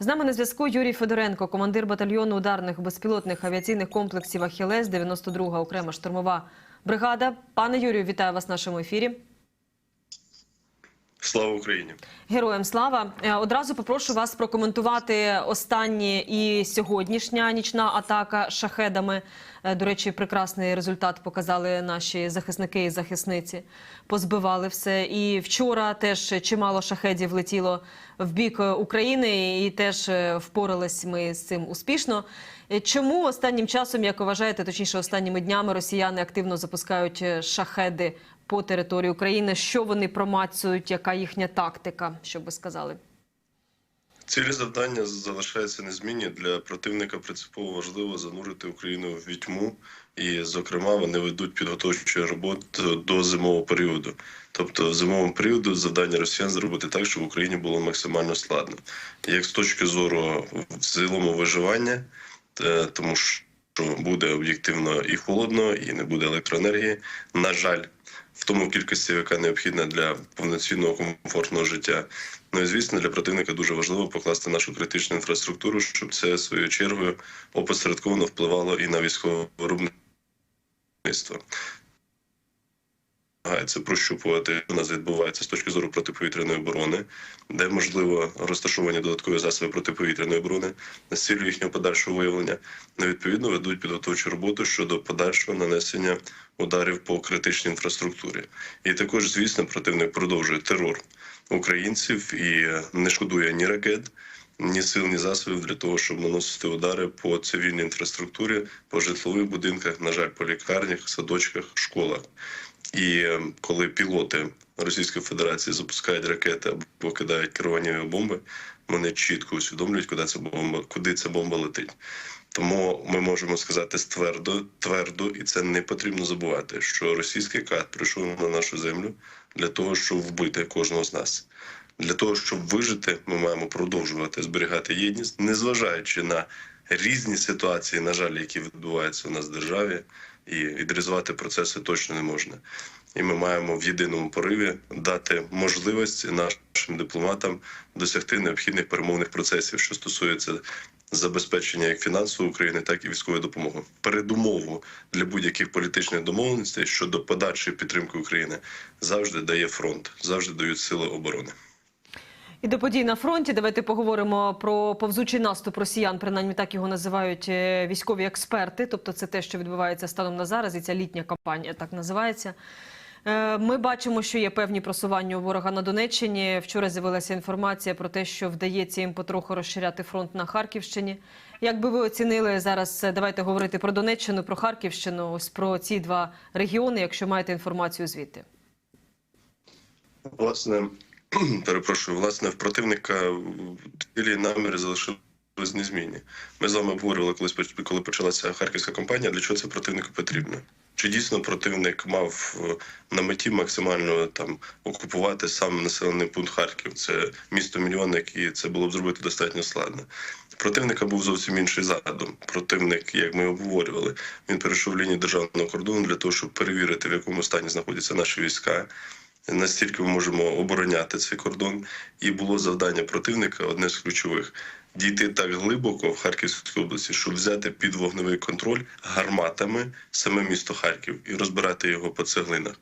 З нами на зв'язку Юрій Федоренко, командир батальйону ударних безпілотних авіаційних комплексів Ахілес, 92-га окрема штурмова бригада. Пане Юрію, вітаю вас в нашому ефірі. Слава Україні! Героям слава! Е, Одразу попрошу вас прокоментувати останні і сьогоднішня нічна атака шахедами. Е, До речі, прекрасний результат показали наші захисники і захисниці. Позбивали все. І вчора теж чимало шахедів летіло в бік України, і теж е, впорались ми з цим успішно. Е, Чому останнім часом, як вважаєте, точніше останніми днями росіяни активно запускають е, шахеди по території України? Що вони промацують? Яка їхня тактика? Що би сказали? Цілі завдання залишаються незмінні для противника. Принципово важливо занурити Україну в вітьму, і, зокрема, вони ведуть підготовчу роботу до зимового періоду. Тобто, в зимовому періоду завдання росіян зробити так, щоб в Україні було максимально складно. Як з точки зору в цілому виживання, тому що буде об'єктивно і холодно, і не буде електроенергії. На жаль, в тому кількості, яка необхідна для повноцінного комфортного життя. Ну і звісно, для противника дуже важливо покласти нашу критичну інфраструктуру, щоб це своєю чергою опосередковано впливало і на військове виробництво. Намагається прощупувати, що у нас відбувається з точки зору протиповітряної оборони, де можливо розташовані додаткові засоби протиповітряної оборони з цілею їхнього подальшого виявлення. Ну, відповідно ведуть підготовчу роботу щодо подальшого нанесення ударів по критичній інфраструктурі. І також, звісно, противник продовжує терор українців і не шкодує ні ракет. Ні сил, ні засобів для того, щоб наносити удари по цивільній інфраструктурі, по житлових будинках, на жаль, по лікарнях, садочках, школах. І е, коли пілоти Російської Федерації запускають ракети або кидають керовані бомби, вони чітко усвідомлюють, куди ця бомба, куди ця бомба летить. Тому ми можемо сказати ствердо, твердо, і це не потрібно забувати, що російський кат прийшов на нашу землю для того, щоб вбити кожного з нас. Для того щоб вижити, ми маємо продовжувати зберігати єдність, незважаючи на різні ситуації, на жаль, які відбуваються у нас в державі, і відрізувати процеси точно не можна. І ми маємо в єдиному пориві дати можливість нашим дипломатам досягти необхідних перемовних процесів, що стосується забезпечення як фінансової України, так і військової допомоги. Передумову для будь-яких політичних домовленостей щодо подальшої підтримки України завжди дає фронт, завжди дають сили оборони. І до подій на фронті давайте поговоримо про повзучий наступ росіян. Принаймні так його називають е, військові експерти. Тобто, це те, що відбувається станом на зараз, і ця літня кампанія так називається. Е, Ми бачимо, що є певні просування у ворога на Донеччині. Вчора з'явилася інформація про те, що вдається їм потроху розширяти фронт на Харківщині. Як би ви оцінили зараз? е, Давайте говорити про Донеччину, про Харківщину, ось про ці два регіони, якщо маєте інформацію звідти. Власне, перепрошую, власне, в противника цілі наміри залишились незмінні. Ми з вами обговорювали колись, коли почалася харківська кампанія, для чого це противнику потрібно. Чи дійсно противник мав е, на меті максимально там окупувати сам населений пункт Харків? Це місто мільйонник, і це було б зробити достатньо складно. Противника був зовсім інший задум. Противник, як ми обговорювали, він перейшов лінію державного кордону для того, щоб перевірити, в якому стані знаходяться наші війська. Настільки ми можемо обороняти цей кордон, і було завдання противника одне з ключових дійти так глибоко в Харківській області, щоб взяти під вогневий контроль гарматами саме місто Харків і розбирати його по цеглинах.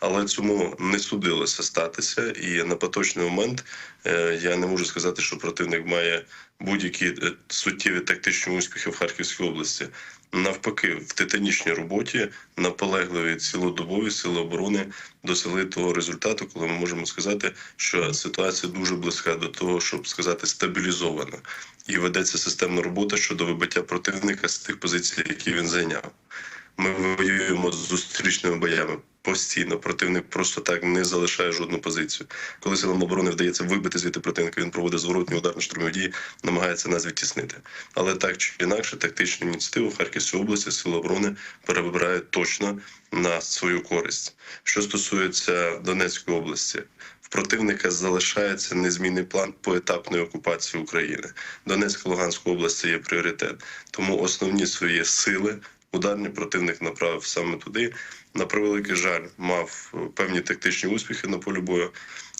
Але цьому не судилося статися, і на поточний момент е, я не можу сказати, що противник має будь-які е, суттєві тактичні успіхи в Харківській області. Навпаки, в титанічній роботі наполегливі цілодобові сили оборони досягли того результату, коли ми можемо сказати, що ситуація дуже близька до того, щоб сказати стабілізована, і ведеться системна робота щодо вибиття противника з тих позицій, які він зайняв. Ми воюємо з зустрічними боями постійно. Противник просто так не залишає жодну позицію. Коли силам оборони вдається вибити звідти противника, він проводить зворотні ударно штурмові дії, намагається нас відтіснити. Але так чи інакше, тактичну ініціативу в Харківській області сили оборони перебирають точно на свою користь. Що стосується Донецької області. Противника залишається незмінний план поетапної окупації України. Донецька Луганська область є пріоритет. Тому основні свої сили ударний противник направив саме туди. На превеликий жаль, мав певні тактичні успіхи на полі бою.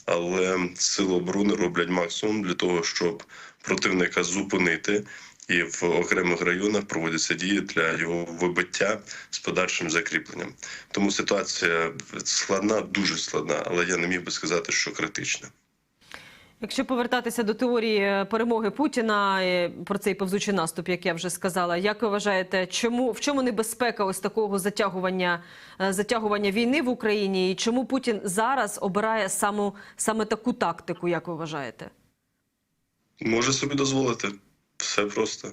але сили оборони роблять максимум для того, щоб противника зупинити. І в окремих районах проводяться дії для його вибиття з подальшим закріпленням. Тому ситуація складна, дуже складна, але я не міг би сказати, що критична. Якщо повертатися до теорії е, перемоги Путіна е, про цей повзучий наступ, як я вже сказала, як ви вважаєте, чому в чому небезпека ось такого затягування е, затягування війни в Україні, і чому Путін зараз обирає саму саме таку тактику, як ви вважаєте? Може собі дозволити все просто.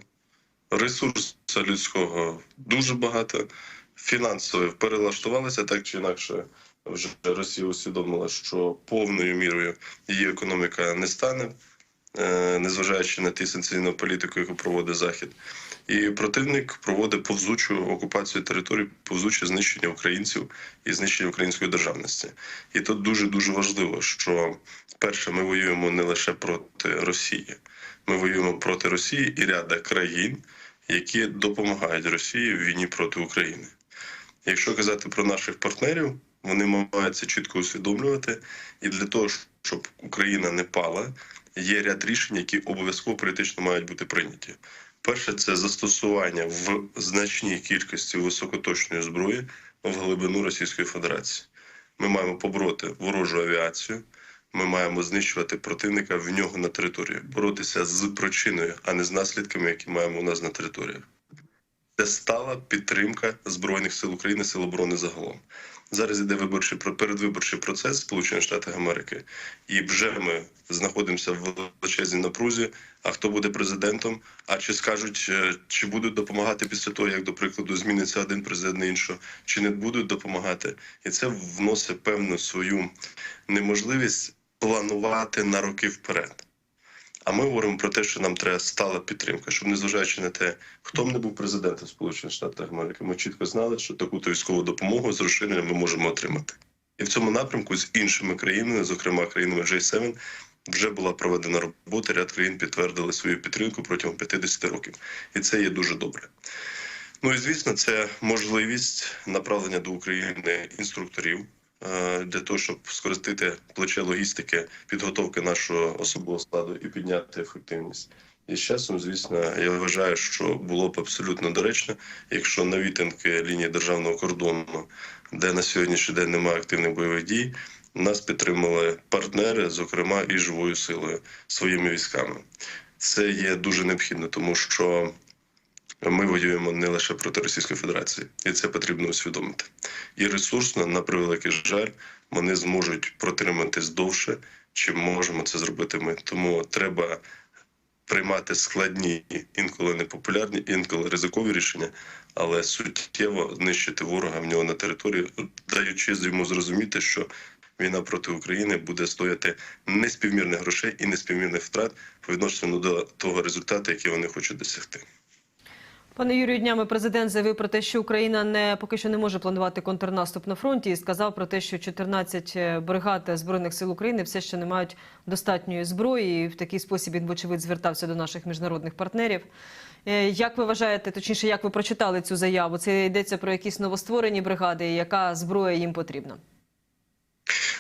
Ресурсу людського дуже багато. Фінансово перелаштувалися так чи інакше. Вже Росія усвідомила, що повною мірою її економіка не стане, е, незважаючи на ті санкційну політику, яку проводить Захід. І противник проводить повзучу окупацію території, повзуче знищення українців і знищення української державності. І тут дуже дуже важливо, що перше, ми воюємо не лише проти Росії, ми воюємо проти Росії і ряда країн, які допомагають Росії в війні проти України. Якщо казати про наших партнерів, вони мають це чітко усвідомлювати. І для того, щоб Україна не пала, є ряд рішень, які обов'язково політично мають бути прийняті. Перше це застосування в значній кількості високоточної зброї в глибину Російської Федерації. Ми маємо побороти ворожу авіацію. Ми маємо знищувати противника в нього на території, боротися з причиною, а не з наслідками, які маємо у нас на території. Це стала підтримка збройних сил України, сил оборони загалом. Зараз іде виборчий передвиборчий процес Сполучених Штатах Америки, і вже ми знаходимося в величезній напрузі. А хто буде президентом? А чи скажуть, е, чи будуть допомагати після того, як до прикладу зміниться один президент на іншого, чи не будуть допомагати? І це вносить певну свою неможливість планувати на роки вперед. А ми говоримо про те, що нам треба стала підтримка, щоб незважаючи на те, хто б не був президентом Сполучених Штатів Америки, ми чітко знали, що таку то військову допомогу з розширенням ми можемо отримати. І в цьому напрямку з іншими країнами, зокрема країнами G7, вже була проведена робота. Ряд країн підтвердили свою підтримку протягом 50 років, і це є дуже добре. Ну і звісно, це можливість направлення до України інструкторів для того, щоб скористати плече логістики, підготовки нашого особового складу і підняти ефективність. І з часом, звісно, я вважаю, що було б абсолютно доречно, якщо на відтинки лінії державного кордону, де на сьогоднішній день немає активних бойових дій, нас підтримали партнери, зокрема і живою силою своїми військами. Це є дуже необхідно, тому що ми воюємо не лише проти Російської Федерації, і це потрібно усвідомити. І ресурсно, на превеликий жаль, вони зможуть протриматись довше, чим можемо це зробити ми. Тому треба приймати складні, інколи непопулярні, інколи ризикові рішення, але суттєво знищити ворога в нього на території, даючи йому зрозуміти, що війна проти України буде стояти неспівмірних грошей і неспівмірних втрат по відношенню до того результату, який вони хочуть досягти. Пане Юрію, днями президент заявив про те, що Україна не поки що не може планувати контрнаступ на фронті, і сказав про те, що 14 бригад збройних сил України все ще не мають достатньої зброї. І в такий спосіб він, вочевидь, звертався до наших міжнародних партнерів. Е, Як ви вважаєте, точніше, як ви прочитали цю заяву? Це йдеться про якісь новостворені бригади, яка зброя їм потрібна?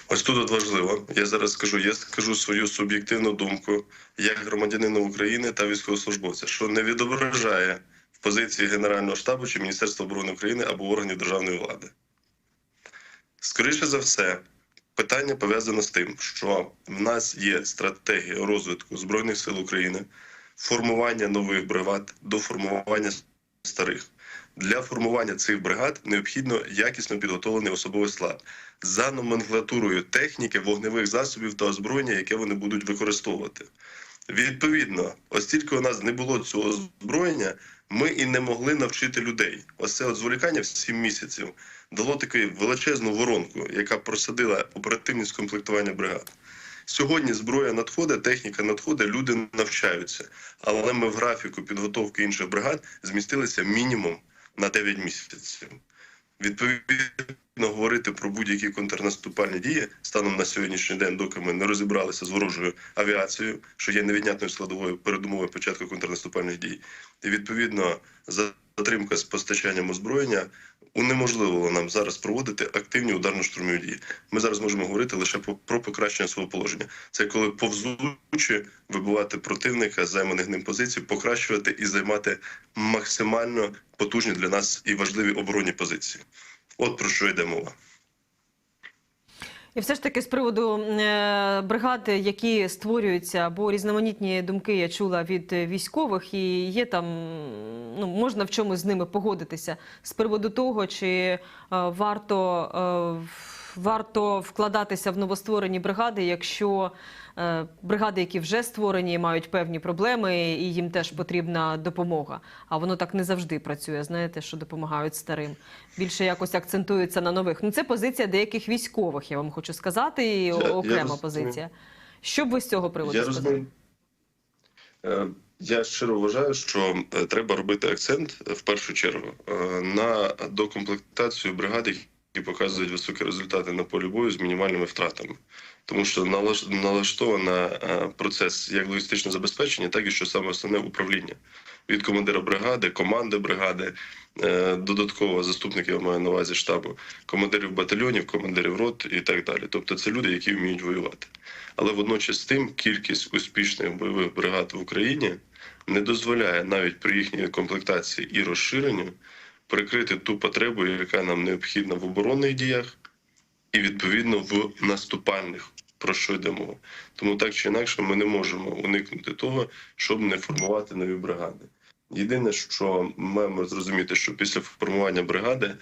Ось тут от важливо. Я зараз скажу, я скажу свою суб'єктивну думку як громадянина України та військовослужбовця, що не відображає позиції Генерального штабу чи Міністерства оборони України або органів державної влади. Скоріше за все, питання пов'язане з тим, що в нас є стратегія розвитку Збройних сил України, формування нових бригад до формування старих. Для формування цих бригад необхідно якісно підготовлений особовий склад за номенклатурою техніки, вогневих засобів та озброєння, яке вони будуть використовувати. Відповідно, оскільки у нас не було цього озброєння, ми і не могли навчити людей. Ось це от зволікання в 7 місяців дало таку величезну воронку, яка просадила оперативність комплектування бригад. Сьогодні зброя надходить, техніка надходить, люди навчаються. Але ми в графіку підготовки інших бригад змістилися мінімум на 9 місяців. Відповідно, говорити про будь-які контрнаступальні дії станом на сьогоднішній день, доки ми не розібралися з ворожою авіацією, що є невіднятною складовою передумовою початку контрнаступальних дій. І відповідно затримка з постачанням озброєння унеможливила нам зараз проводити активні ударно-штурмові дії. Ми зараз можемо говорити лише про покращення свого положення. Це коли повзучи вибивати противника з займаних ним позицій, покращувати і займати максимально потужні для нас і важливі оборонні позиції. От про що йде мова. І все ж таки з приводу е, бригад, які створюються, бо різноманітні думки я чула від військових, і є там ну можна в чомусь з ними погодитися з приводу того, чи е, варто, е, в- варто вкладатися в новостворені бригади, якщо е, бригади, які вже створені, мають певні проблеми, і їм теж потрібна допомога. А воно так не завжди працює. Знаєте, що допомагають старим. Більше якось акцентується на нових. Ну це позиція деяких військових. Я вам хочу сказати, і я окрема розумію. позиція. Що б ви з цього приводу Я сказали? Е, Я щиро вважаю, що е, треба робити акцент в першу чергу на докомплектацію бригад, які показують високі результати на полі бою з мінімальними втратами. Тому що налаш- налаштована е, процес як логістичне забезпечення, так і що саме основне управління від командира бригади, команди бригади, е, додатково заступники я маю на увазі штабу, командирів батальйонів, командирів рот і так далі. Тобто це люди, які вміють воювати. Але водночас тим кількість успішних бойових бригад в Україні не дозволяє навіть при їхній комплектації і розширенню прикрити ту потребу, яка нам необхідна в оборонних діях, і відповідно в наступальних. Про що йде мова? Тому так чи інакше ми не можемо уникнути того, щоб не формувати нові бригади. Єдине, що ми маємо зрозуміти, що після формування бригади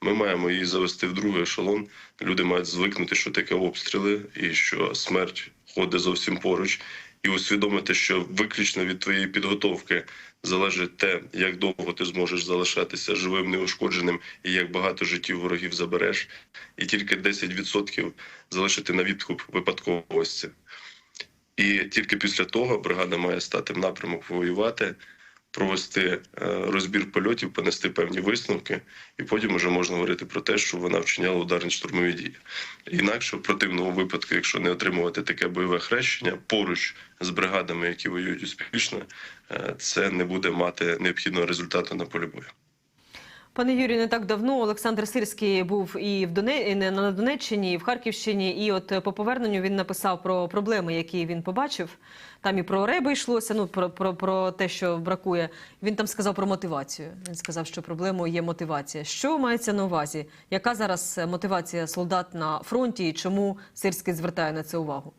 ми маємо її завести в другий ешелон. Люди мають звикнути, що таке обстріли, і що смерть ходить зовсім поруч, і усвідомити, що виключно від твоєї підготовки залежить те, як довго ти зможеш залишатися живим, неушкодженим, і як багато життів ворогів забереш, і тільки 10% залишити на відкуп випадковості. І тільки після того бригада має стати в напрямок воювати, провести е, розбір польотів, понести певні висновки, і потім вже можна говорити про те, що вона вчиняла ударні штурмові дії. Інакше в противному випадку, якщо не отримувати таке бойове хрещення поруч з бригадами, які воюють успішно, е, це не буде мати необхідного результату на полі бою. Пане Юрію, не так давно Олександр Сирський був і в Доне... на Донеччині, і в Харківщині. І от е, по поверненню він написав про проблеми, які він побачив. Там і про реби йшлося. Ну про, про, про те, що бракує. Він там сказав про мотивацію. Він сказав, що проблемою є мотивація. Що мається на увазі? Яка зараз е, мотивація солдат на фронті і чому Сирський звертає на це увагу?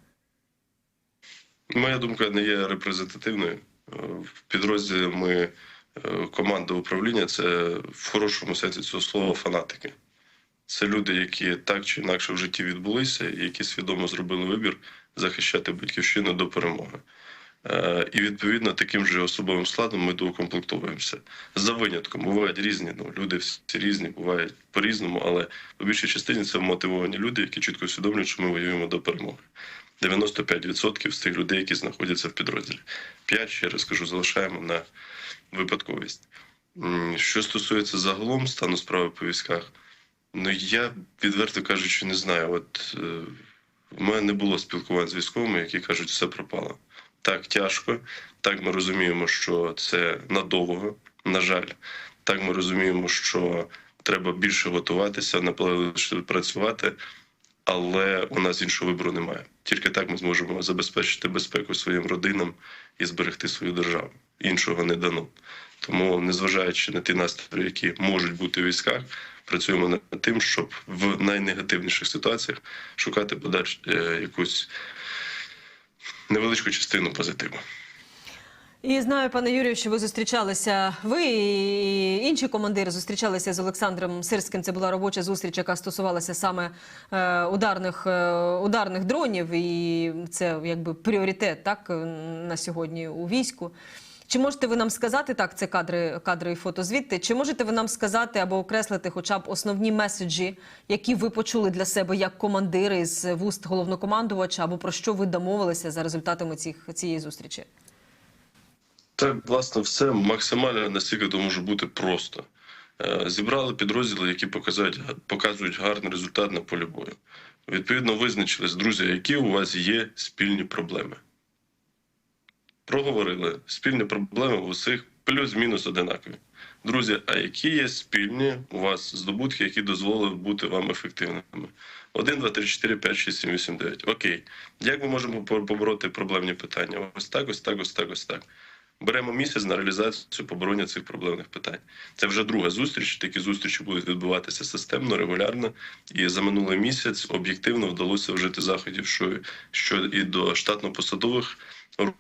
Моя думка не є репрезентативною. Е, В підрозділі ми команда управління це в хорошому сенсі цього слова фанатики. Це люди, які так чи інакше в житті відбулися, які свідомо зробили вибір захищати батьківщину до перемоги. Е, І відповідно таким же особовим складом ми доукомплектовуємося. За винятком бувають різні. Ну люди всі різні, бувають по-різному, але по більшій частині це мотивовані люди, які чітко усвідомлюють, що ми воюємо до перемоги. 95% з тих людей, які знаходяться в підрозділі. 5, ще раз кажу, залишаємо на випадковість. Що стосується загалом стану справи по військах, ну я відверто кажучи, не знаю. От е, в мене не було спілкувань з військовими, які кажуть, все пропало. Так тяжко, так ми розуміємо, що це надовго. На жаль, так ми розуміємо, що треба більше готуватися, наполегливіше працювати але у нас іншого вибору немає. Тільки так ми зможемо забезпечити безпеку своїм родинам і зберегти свою державу. Іншого не дано. Тому, незважаючи на ті настрої, які можуть бути в військах, працюємо над тим, щоб в найнегативніших ситуаціях шукати подальш е, якусь невеличку частину позитиву. І знаю, пане Юрію, що ви зустрічалися. Ви і інші командири зустрічалися з Олександром Сирським. Це була робоча зустріч, яка стосувалася саме е, ударних, е, ударних дронів, і це якби пріоритет так на сьогодні у війську. Чи можете ви нам сказати так? Це кадри, кадри і фото звідти? Чи можете ви нам сказати або окреслити, хоча б основні меседжі, які ви почули для себе як командири з вуст головнокомандувача, або про що ви домовилися за результатами цих цієї зустрічі? Так, власне, все максимально настільки то може бути просто. Е, Зібрали підрозділи, які показують, гарний результат на полі бою. Відповідно, визначились, друзі, які у вас є спільні проблеми. Проговорили спільні проблеми у всіх плюс-мінус одинакові. Друзі, а які є спільні у вас здобутки, які дозволили бути вам ефективними? 1, 2, 3, 4, 5, 6, 7, 8, 9. Окей. Як ми можемо побороти проблемні питання? Ось так, ось так, ось так, ось так. Беремо місяць на реалізацію побороння цих проблемних питань. Це вже друга зустріч. Такі зустрічі будуть відбуватися системно, регулярно. І за минулий місяць об'єктивно вдалося вжити заходів, що, що і до штатно-посадових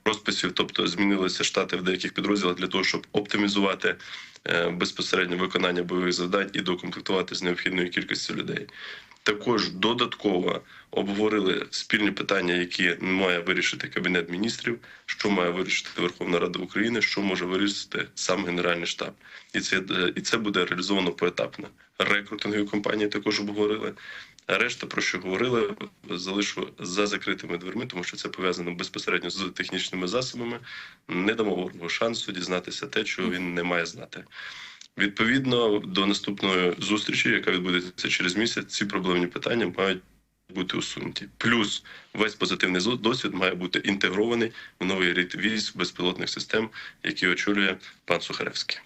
розписів, тобто змінилися штати в деяких підрозділах для того, щоб оптимізувати е, безпосередньо виконання бойових завдань і докомплектувати з необхідною кількістю людей. Також додатково обговорили спільні питання, які має вирішити кабінет міністрів, що має вирішити Верховна Рада України, що може вирішити сам Генеральний штаб, і це е, і це буде реалізовано поетапно. Рекрутингові компанії також обговорили. А решта, про що говорили, залишу за закритими дверми, тому що це пов'язано безпосередньо з технічними засобами. Не дамо ворогу шансу дізнатися те, чого він не має знати. Відповідно до наступної зустрічі, яка відбудеться через місяць, ці проблемні питання мають бути усунуті. Плюс весь позитивний досвід має бути інтегрований в новий рід військ безпілотних систем, які очолює пан Сухаревський.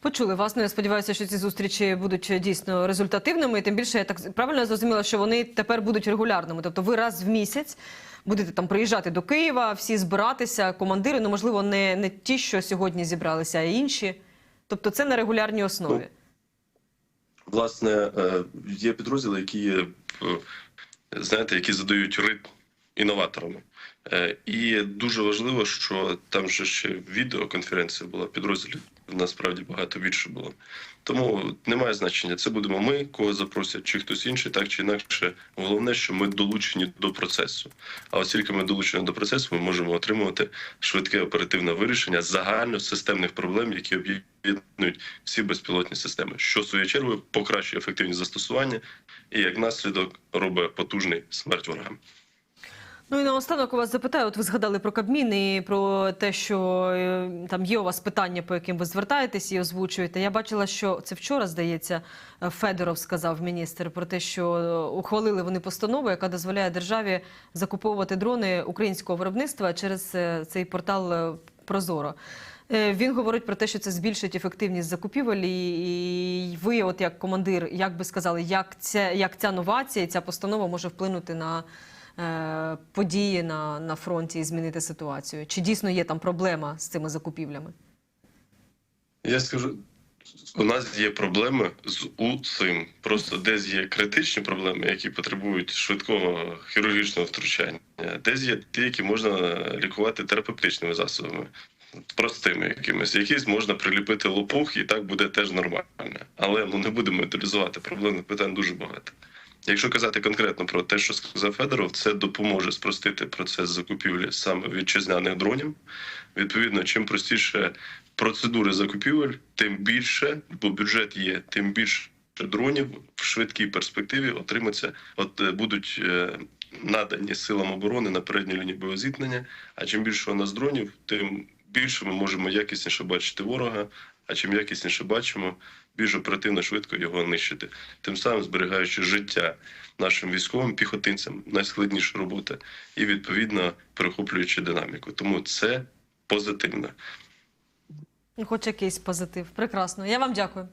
Почули вас. Ну, я сподіваюся, що ці зустрічі будуть дійсно результативними. І тим більше я так правильно зрозуміла, що вони тепер будуть регулярними. Тобто, ви раз в місяць будете там приїжджати до Києва, всі збиратися, командири. Ну можливо, не, не ті, що сьогодні зібралися, а інші. Тобто, це на регулярній основі. Власне, е, є підрозділи, які е, знаєте, які задають ритм інноваторами. Е, І дуже важливо, що там же ще відеоконференція була, підрозділів насправді багато більше було. Тому немає значення. Це будемо ми, кого запросять, чи хтось інший, так чи інакше. Головне, що ми долучені до процесу. А оскільки ми долучені до процесу, ми можемо отримувати швидке оперативне вирішення загальносистемних проблем, які об'єднують всі безпілотні системи, що в свою чергу покращує ефективність застосування і як наслідок робить потужний смерть ворогам. Ну і наостанок у вас запитаю, от ви згадали про Кабмін і про те, що е, там є у вас питання, по яким ви звертаєтесь і озвучуєте. Я бачила, що це вчора, здається, Федоров сказав міністр про те, що ухвалили вони постанову, яка дозволяє державі закуповувати дрони українського виробництва через е, цей портал е, Прозоро. Він говорить про те, що це збільшить ефективність закупівель, і ви, от як командир, як би сказали, як ця, як ця новація, ця постанова може вплинути на події на, на фронті і змінити ситуацію? Чи дійсно є там проблема з цими закупівлями? Я скажу, у нас є проблеми з усім. Просто десь є критичні проблеми, які потребують швидкого хірургічного втручання, десь є ті, які можна лікувати терапевтичними засобами. Простими якимись, якісь можна приліпити лопух, і так буде теж нормально. Але ну не будемо ідеалізувати. Проблемних питань дуже багато. Якщо казати конкретно про те, що сказав Федоров, це допоможе спростити процес закупівлі саме вітчизняних дронів. Відповідно, чим простіше процедури закупівель, тим більше, бо бюджет є, тим більше дронів в швидкій перспективі отриматься, от е, будуть е, надані силам оборони на передній лінії боєзіткнення. А чим більше у нас дронів, тим більше ми можемо якісніше бачити ворога. А чим якісніше бачимо, більш оперативно швидко його нищити, тим самим зберігаючи життя нашим військовим піхотинцям, найскладніша робота, і відповідно перехоплюючи динаміку. Тому це позитивно. Ну, Хоч якийсь позитив. Прекрасно. Я вам дякую.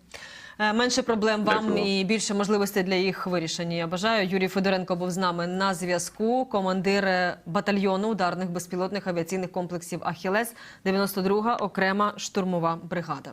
Е, Менше проблем вам Дякую. і більше можливостей для їх вирішення. Я бажаю. Юрій Федоренко був з нами на зв'язку. Командир е, батальйону ударних безпілотних авіаційних комплексів Ахілес, 92-га окрема штурмова бригада.